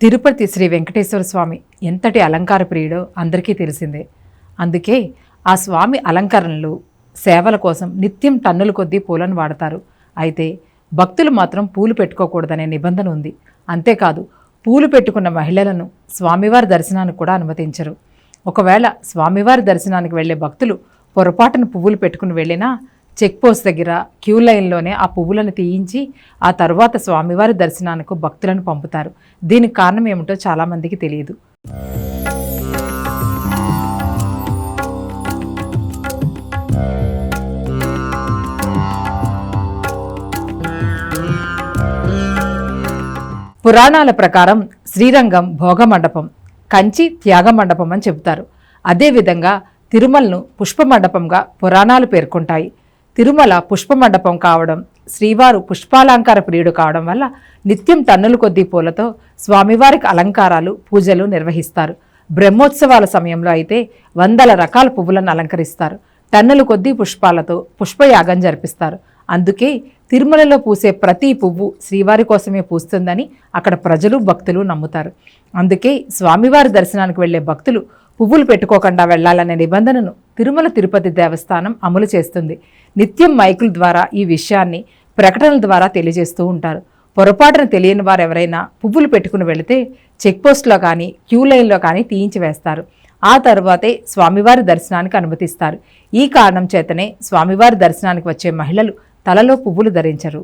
తిరుపతి శ్రీ వెంకటేశ్వర స్వామి ఎంతటి అలంకార ప్రియుడో అందరికీ తెలిసిందే. అందుకే ఆ స్వామి అలంకరణలు సేవల కోసం నిత్యం టన్నుల కొద్దీ పూలను వాడతారు. అయితే భక్తులు మాత్రం పూలు పెట్టుకోకూడదనే నిబంధన ఉంది. అంతేకాదు పూలు పెట్టుకున్న మహిళలను స్వామివారి దర్శనానికి కూడా అనుమతించరు. ఒకవేళ స్వామివారి దర్శనానికి వెళ్ళే భక్తులు పొరపాటున పువ్వులు పెట్టుకుని వెళ్ళినా చెక్ పోస్ట్ దగ్గర క్యూ లైన్లోనే ఆ పువ్వులను తీయించి ఆ తర్వాత స్వామివారి దర్శనానికి భక్తులను పంపుతారు. దీనికి కారణం ఏమిటో చాలామందికి తెలియదు. పురాణాల ప్రకారం శ్రీరంగం భోగమండపం కంచి త్యాగమండపం అని చెబుతారు. అదేవిధంగా తిరుమలను పుష్పమండపంగా పురాణాలు పేర్కొంటాయి. తిరుమల పుష్పమండపం కావడం శ్రీవారు పుష్పాలంకార ప్రియుడు కావడం వల్ల నిత్యం టన్నుల కొద్దీ పూలతో స్వామివారికి అలంకారాలు పూజలు నిర్వహిస్తారు. బ్రహ్మోత్సవాల సమయంలో అయితే వందల రకాల పువ్వులను అలంకరిస్తారు. టన్నుల కొద్దీ పుష్పాలతో పుష్పయాగం జరిపిస్తారు. అందుకే తిరుమలలో పూసే ప్రతి పువ్వు శ్రీవారి కోసమే పూస్తుందని అక్కడ ప్రజలు భక్తులు నమ్ముతారు. అందుకే స్వామివారి దర్శనానికి వెళ్ళే భక్తులు పువ్వులు పెట్టుకోకుండా వెళ్ళాలనే నిబంధనను తిరుమల తిరుపతి దేవస్థానం అమలు చేస్తుంది. నిత్యం మైకుల ద్వారా ఈ విషయాన్ని ప్రకటనల ద్వారా తెలియజేస్తూ ఉంటారు. పొరపాటున తెలియని వారు ఎవరైనా పువ్వులు పెట్టుకుని వెళితే చెక్పోస్ట్లో కానీ క్యూ లైన్లో కానీ తీయించి వేస్తారు. ఆ తర్వాతే స్వామివారి దర్శనానికి అనుమతిస్తారు. ఈ కారణం చేతనే స్వామివారి దర్శనానికి వచ్చే మహిళలు తలలో పువ్వులు ధరించరు.